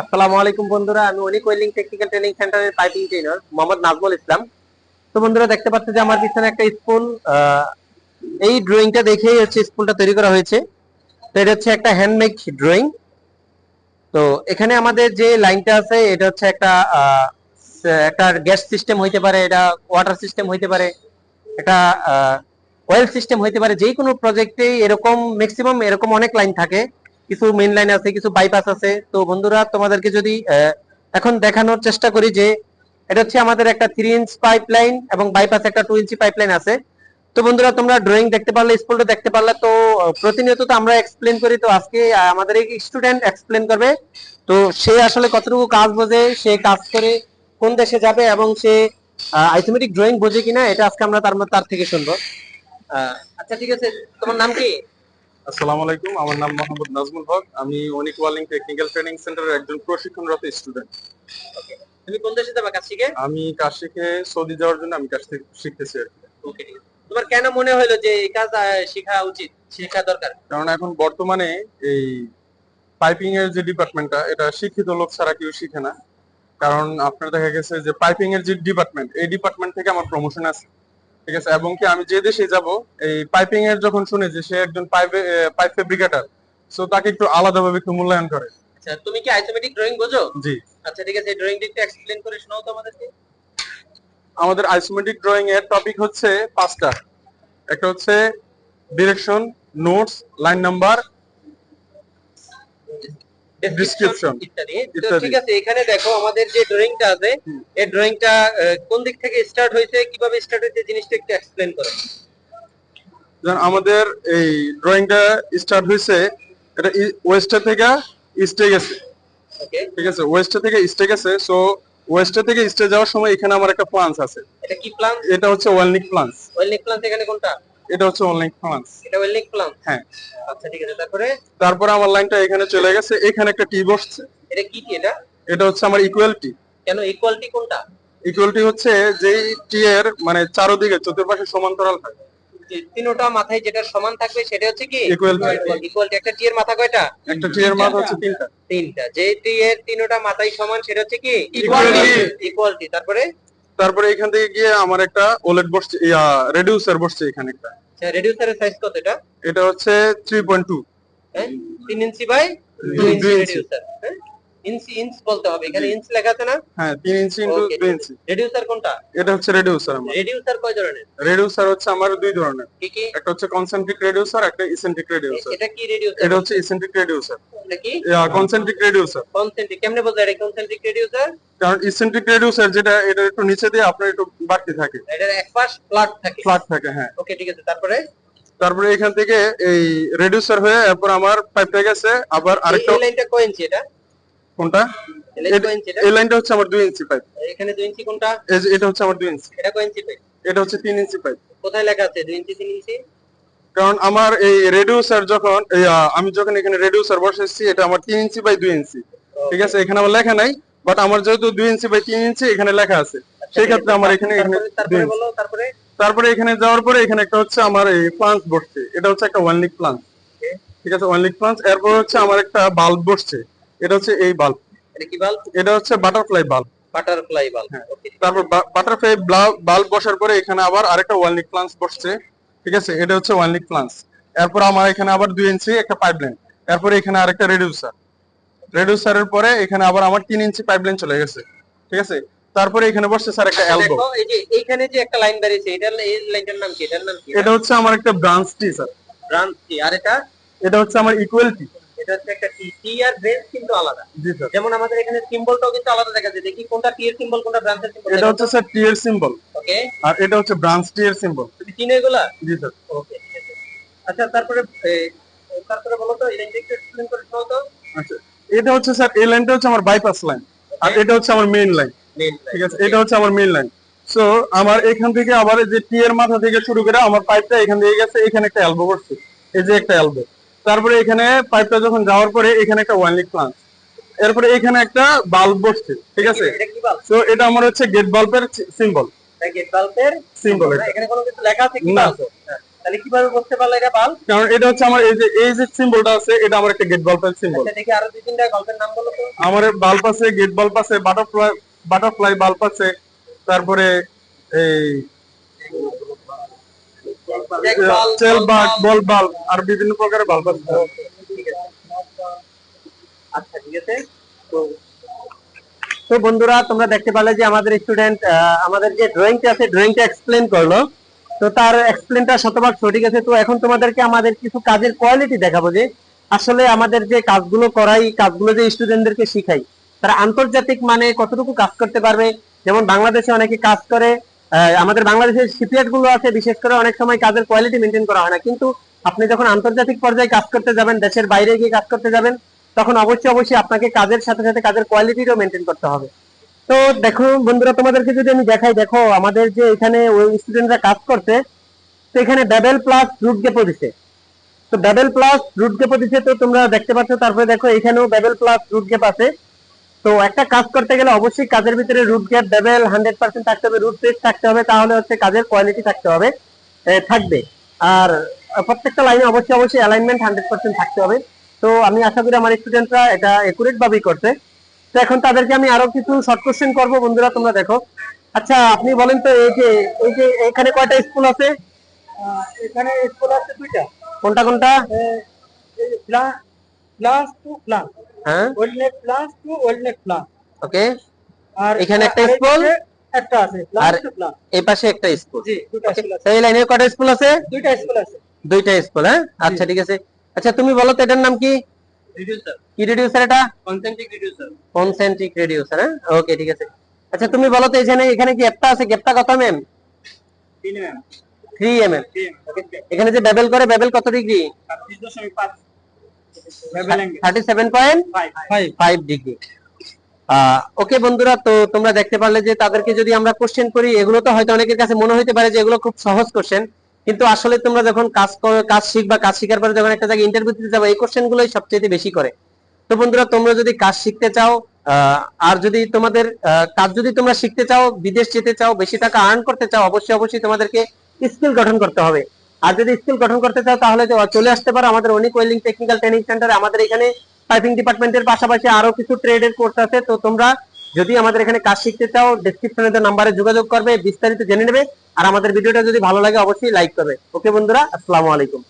আসসালামু আলাইকুম বন্ধুরা, আমি অনিক ওয়েলিং টেকনিক্যাল ট্রেনিং সেন্টারের পাইপিং ট্রেনার মোহাম্মদ নাজমুল ইসলাম। তো বন্ধুরা, দেখতে যে আমার পিছনে একটা স্পুল এই ড্রয়িংটা দেখেই হচ্ছে স্পুলটা তৈরি করা হয়েছে। তো এটা হচ্ছে একটা হ্যান্ডমেড ড্রয়িং তো এখানে আমাদের যে লাইনটা আছে, এটা হচ্ছে একটা একটা গ্যাস সিস্টেম হইতে পারে, এটা ওয়াটার সিস্টেম হইতে পারে এটা অয়েল সিস্টেম হইতে পারে যে কোনো প্রজেক্টে এরকম ম্যাক্সিমাম এরকম অনেক লাইন থাকে। কিছু মেইন লাইন আছে, কিছু বাইপাস আছে। তো বন্ধুরা, তোমাদেরকে যদি এখন দেখানোর চেষ্টা করি যে এটা হচ্ছে আমাদের একটা থ্রি ইঞ্চ পাইপ লাইন এবং বাইপাস একটা টু ইঞ্চি পাইপ লাইন আছে। তো বন্ধুরা, তোমরা ড্রয়িং দেখতে পারলে স্কুলটা দেখতে পারলে, তো প্রতিনিয়ত তো আমরা এক্সপ্লেন করি, তো আজকে আমাদের এই স্টুডেন্ট এক্সপ্লেন করবে। তো সে আসলে কতটুকু কাজ বোঝে, সে কাজ করে কোন দেশে যাবে এবং সে আইসোমেটিক ড্রয়িং বোঝে কিনা, এটা আজকে আমরা তার তার থেকে শুনব। আচ্ছা ঠিক আছে। তোমার নাম কি? আসসালামু আলাইকুম আমার নাম মোহাম্মদ নাজমুল হক। আমি অনিক ওয়ালিং টেকনিক্যাল ট্রেনিং সেন্টারের একজন প্রশিক্ষণরত স্টুডেন্ট। তুমি কোন দেশে যাবে কাজ শিখে আমি কাজ শিখে সৌদি যাওয়ার জন্য আমি কাজ শিখতেছি আর কি। ওকে তোমার কেন মনে হলো যে এই কাজ শেখা উচিত শেখা দরকার? কারণ এখন বর্তমানে এই পাইপিং এর যে ডিপার্টমেন্টটা এটা শিক্ষিত লোক ছাড়া কেউ শিখে না। কারণ আপনার দেখা গেছে যে পাইপিং এর যে ডিপার্টমেন্ট এই ডিপার্টমেন্ট থেকে আমার প্রমোশন আছে। ঠিক আছে এবং কি আমি যে দেশে যাব এই পাইপিং এর যখন শুনে যে সে একজন পাইপ পাইপ ফেব্রিকেটর সো তাকে একটু আলাদাভাবে একটু মূল্যায়ন করে। আচ্ছা তুমি কি আইসোমেটিক ড্রয়িং বোঝো? জি। আচ্ছা ঠিক আছে ড্রয়িং দিকটা এক্সপ্লেইন করে শোনাও তো আমাদেরকে। আমাদের আইসোমেট্রিক ড্রয়িং এর টপিক হচ্ছে পাঁচটা। একটা হচ্ছে direction notes line number Description. ইত্যাদি। তো ঠিক আছে এখানে দেখো আমাদের যে ড্রয়িংটা আছে এই ড্রয়িংটা কোন দিক থেকে স্টার্ট হয়েছে কীভাবে স্টার্ট হয়েছে জিনিসটা একটু এক্সপ্লেন করো। আমাদের এই ড্রয়িংটা স্টার্ট হয়েছে এটা ওয়েস্টে থেকে ইস্টে গেছে। ঠিক আছে ওয়েস্টে থেকে ইস্টে গেছে সো ওয়েস্টে থেকে ইস্টে যাওয়ার সময় এখানে আমার একটা প্লান্স আছে। এটা কি প্ল্যান এটা হচ্ছে ওয়েলনিক প্লান্স ওয়েলনিক প্ল্যান এখানে কোনটা? এটা হচ্ছে প্লান্স এটা ওয়েলনিক প্ল্যান হ্যাঁ। আচ্ছা ঠিক আছে তারপরে? তারপরে আমার লাইনটা এখানে চলে গেছে। এখানে একটা টি বসছে। এটা কি কি এটা? এটা হচ্ছে আমার ইকুয়ালিটি কেন ইকুয়ালিটি কোনটা? ইকুয়ালিটি হচ্ছে যেই টি এর মানে চারোদিকে চতুর্পাশে সমান্তরাল থাকে। তিনোটা মাথায় যেটা সমান থাকবে সেটা হচ্ছে কি. ইকুয়ালিটি একটা টি এর মাথা কয়টা? একটা টি এর মাথা হচ্ছে তিনটা। তিনটা। যে টি এর তিনোটা মাথায় সমান সেটা হচ্ছে কি? Equality. ইকুয়ালিটি তারপরে? তারপরে এখান থেকে গিয়ে আমার একটা ওলেট বসছে ইয়া রেডিউসার বসছে এখানে একটা। রেডিউসারের সাইজ কত এটা? এটা হচ্ছে থ্রি পয়েন্ট টু হ্যাঁ তিন ইঞ্চি বাই দুই দুই ইঞ্চি ইঞ্চি। রেডিউসার ইঞ্চি ইঞ্চ বলতে হবে। এখানে ইঞ্চ লেখা আছে না? হ্যাঁ তিন ইঞ্চি ইন্টু Okay. দুই ইঞ্চি। রেডিউসার কোনটা? এটা হচ্ছে রেডিউসার আমার। রেডিউসার কয় ধরনের? রেডিউসার হচ্ছে আমার দুই ধরনের। কি কি? একটা হচ্ছে কনসেন্ট্রিক রেডিউসার একটা ইসেন্ট্রিক রেডিউসার এটা কি রেডিউসার এটা হচ্ছে ইসেন্ট্রিক রেডিউসার এটা কি? কনসেন্ট্রিক রেডিউসার কনসেন্ট্রিক কেমনে বলতে এটা কনসেন্ট্রিক রেডিউসার কারণ ইসেন্ট্রিক রেডিউসার যেটা এটা একটু নিচে দিয়ে আপনার একটু বাড়তি থাকে। এটার এক পাশ ফ্ল্যাট থাকে। ফ্ল্যাট থাকে হ্যাঁ। ওকে ঠিক আছে। তারপরে? তারপরে এখান থেকে এই রেডিউসার হয়ে এরপর আমার পাইপটা গেছে। আবার আরেকটা লাইনটা কয় ইঞ্চি এটা? কোনটা? এই লাইনটা হচ্ছে আমার দুই ইঞ্চি পাইপ এখানে দুই ইঞ্চি কোনটা? এটা হচ্ছে আমার দুই ইঞ্চি। এটা কয় ইঞ্চি পাইপ এটা হচ্ছে তিন ইঞ্চি পাইপ কোথায় লেখা আছে? দুই ইঞ্চি তিন ইঞ্চি? কারণ আমার এই রেডিউসার যখন আমি যখন এখানে রেডিউসার বসাচ্ছি এটা আমার তিন ইঞ্চি বাই দুই ইঞ্চি। ঠিক আছে? এখানে আমার লেখা নাই বাট আমার যেহেতু দুই ইঞ্চি বাই তিন ইঞ্চি এখানে লেখা আছে। সেই ক্ষেত্রে আমার এখানে এখানে তারপরে-। বলো তারপরে? তারপরে এখানে যাওয়ার পরে এখানে একটা হচ্ছে আমার এই প্লান্ট বসছে। এটা হচ্ছে একটা ওয়ান লিক প্লান্ট ঠিক আছে? ওয়ান লিক প্লান্ট এরপর হচ্ছে আমার একটা বাল্ব বসছে। এটা হচ্ছে এই বাল্ব এটা কি বাল্ব এটা হচ্ছে বাটারফ্লাই বাল্ব বাটারফ্লাই বাল্ব তারপর বাটারফ্লাই বাল্ব বসার পরে এখানে আবার আরেকটা ওয়ান লিক প্লান্ট বসছে ঠিক আছে? এটা হচ্ছে ওয়ান লিক প্লান্ট এরপর আমার এখানে আবার দুই ইঞ্চি একটা পাইপলাইন এরপর এখানে আরেকটা রেডিউসার রেডিউসারের পরে এখানে আবার আমার তিন ইঞ্চি পাইপলাইন চলে গেছে ঠিক আছে? তারপরে এখানে বসছে স্যার একটা এলবো এই যে এইখানে যে একটা লাইন দাঁড়িয়েছে এটার এই লাইনটার নাম কি? এটার নাম কি? এটা হচ্ছে আমার একটা ব্রাঞ্চ টি স্যার। ব্রাঞ্চ কি আর এটা? এটা হচ্ছে আমার ইকুয়ালিটি এটা হচ্ছে একটা টি টি আর ব্রেঞ্চ কিন্তু আলাদা। যেমন আমাদের এখানে সিম্বলটাও কিন্তু আলাদা দেখা যায়। দেখি কোনটা টি এর সিম্বল কোনটা ব্রাঞ্চের সিম্বল এটা হচ্ছে স্যার টি এর সিম্বল ওকে আর এটা হচ্ছে ব্রাঞ্চ টি এর সিম্বল তুমি চিনো এগুলা? জি স্যার ওকে আচ্ছা তারপরে তারপরে বলো তো এক্সপ্লেন করে শোনাও তো। আচ্ছা এটা হচ্ছে স্যার এই লাইনটা হচ্ছে আমার বাইপাস লাইন আর এটা হচ্ছে আমার মেইন লাইন ঠিক আছে এটা হচ্ছে আমার মেইন লাইন সো আমার এখান থেকে আবার যে টি এর মাথা থেকে শুরু করে আমার পাইপটা এখান থেকে গেছে এখানে একটা এলবো করছে। এই যে একটা এলবো তারপরে এখানে পাইপটা যখন যাওয়ার পরে এখানে একটা ওয়ান লিক প্লান্ট এরপরে এখানে একটা বাল্ব বসছে ঠিক আছে? সো এটা আমার হচ্ছে গেট বাল্বের সিম্বল গেট বাল্বের সিম্বল এখানে কোনো কিছু লেখা আছে কি না। তাহলে কীভাবে বুঝতে পারলে এটা বাল্ব কারণ এটা হচ্ছে আমার এই যে এই যে সিম্বলটা আছে এটা আমার একটা গেট বাল্বের সিম্বল আচ্ছা দেখি আরও দুই তিনটা গল্পের নাম বলো তো। আমার বাল্ব আছে গেট বাল্ব আছে বাটারফ্লাই বাটারফ্লাই বাল্ব আছে তারপরে এই বল আর বিভিন্ন প্রকারের বাল্ব আছে। আচ্ছা ঠিক আছে। তো তো বন্ধুরা তোমরা দেখতে পারলে যে আমাদের স্টুডেন্ট আমাদের যে ড্রয়িংটা আছে ড্রয়িংটা এক্সপ্লেন করল। তো তার এক্সপ্লেনটা শতভাগ সঠিক আছে। তো এখন তোমাদেরকে আমাদের কিছু কাজের কোয়ালিটি দেখাবো যে আসলে আমাদের যে কাজগুলো করাই কাজগুলো যে স্টুডেন্টদেরকে শিখাই তারা আন্তর্জাতিক মানে কতটুকু কাজ করতে পারবে? যেমন বাংলাদেশে অনেকে কাজ করে আমাদের বাংলাদেশের শিপইয়ার্ডগুলো আছে, বিশেষ করে অনেক সময় কাজের কোয়ালিটি মেনটেন করা হয় না। কিন্তু আপনি যখন আন্তর্জাতিক পর্যায়ে কাজ করতে যাবেন, দেশের বাইরে গিয়ে কাজ করতে যাবেন, তখন অবশ্যই অবশ্যই আপনাকে কাজের সাথে সাথে কাজের কোয়ালিটিও মেনটেন করতে হবে। তো দেখো বন্ধুরা, তোমাদেরকে যদি আমি দেখাই, দেখো আমাদের যে এখানে ওই স্টুডেন্টরা কাজ করছে, তো এখানে ডাবল প্লাস রুট গেপও দিছে। তো ডাবল প্লাস রুট গেপও দিছে, তো তোমরা দেখতে পাচ্ছ, তারপরে দেখো এখানেও ডাবল প্লাস রুট গেপ আছে। তো একটা কাজ করতে গেলে অবশ্যই কাজের ভিতরে root gap double hundred percent থাকতে হবে রুট পেজ থাকতে হবে তাহলে হচ্ছে কাজের কোয়ালিটি থাকতে হবে থাকবে। আর প্রত্যেকটা লাইনে অবশ্যই অবশ্যই অ্যালাইনমেন্ট হান্ড্রেড পার্সেন্ট থাকতে হবে। তো আমি আশা করি আমার স্টুডেন্টরা এটা একুরেট ভাবেই করছে। তো এখন তাদেরকে আমি আরও কিছু শর্ট কোশ্চেন করব। বন্ধুরা তোমরা দেখো। আচ্ছা আপনি বলেন তো এই যে এই যে এখানে কয়টা স্কুল আছে? এখানে স্কুল আছে দুইটা। কোনটা কোনটা? ক্লাস টু ক্লাস হ্যাঁ weld neck class two weld neck class okay আর এখানে একটা আর একটা আছে আর- এই পাশে একটা স্কুল জি দুইটা স্কুল আছে। এই লাইনে কয়টা স্কুল আছে? দুইটা স্কুল আছে। দুইটা স্কুল হ্যাঁ? আচ্ছা ঠিক আছে। আচ্ছা তুমি বলো তো এটার নাম কি? রিডিউসার কি রিডিউসার এটা? কনসেন্ট্রিক রিডিউসার কনসেন্ট্রিক রিডিউসার হ্যাঁ? ওকে ঠিক আছে। আচ্ছা তুমি বলো তো এখানে এখানে গ্যাপটা আছে? গ্যাপটা কত MM 3 M 3 MM 3 M okay এখানে যে বেবেল করে বেবেল কত degree 30.5 level angle 37.5 5 degree okay বন্ধুরা তো তোমরা দেখতে পারলে যে তাদেরকে যদি আমরা কোশ্চেন করি এগুলো তো হয়তো অনেকের কাছে মনে হতে পারে যে এগুলো খুব সহজ কোশ্চেন কিন্তু আসলে তোমরা যখন কাজ কাজ শিখবা কাজ শিখার পরে যখন একটা জায়গায় ইন্টারভিউ দিতে যাবে এই কোশ্চেন গুলোই সবচেয়ে বেশি করে। তো বন্ধুরা তোমরা যদি কাজ শিখতে চাও আহ, আর যদি তোমাদের কাজ যদি তোমরা শিখতে চাও বিদেশ যেতে চাও বেশি টাকা আর্ন করতে চাও অবশ্যই অবশ্যই তোমাদেরকে স্কিল গঠন করতে হবে। আর যদি স্কিল গঠন করতে চাও, তাহলে চলে আসতে পারো। আমাদের অনেক ওয়েলিং টেকনিক্যাল ট্রেনিং সেন্টারে আমাদের এখানে পাইপিং ডিপার্টমেন্টের পাশাপাশি আরও কিছু ট্রেডের কোর্স আছে। তো তোমরা যদি আমাদের এখানে কাজ শিখতে চাও ডিসক্রিপশনে নাম্বারে যোগাযোগ করবে, বিস্তারিত জেনে নেবে। আর আমাদের ভিডিওটা যদি ভালো লাগে, অবশ্যই লাইক করবে। ওকে বন্ধুরা, আসসালামু আলাইকুম।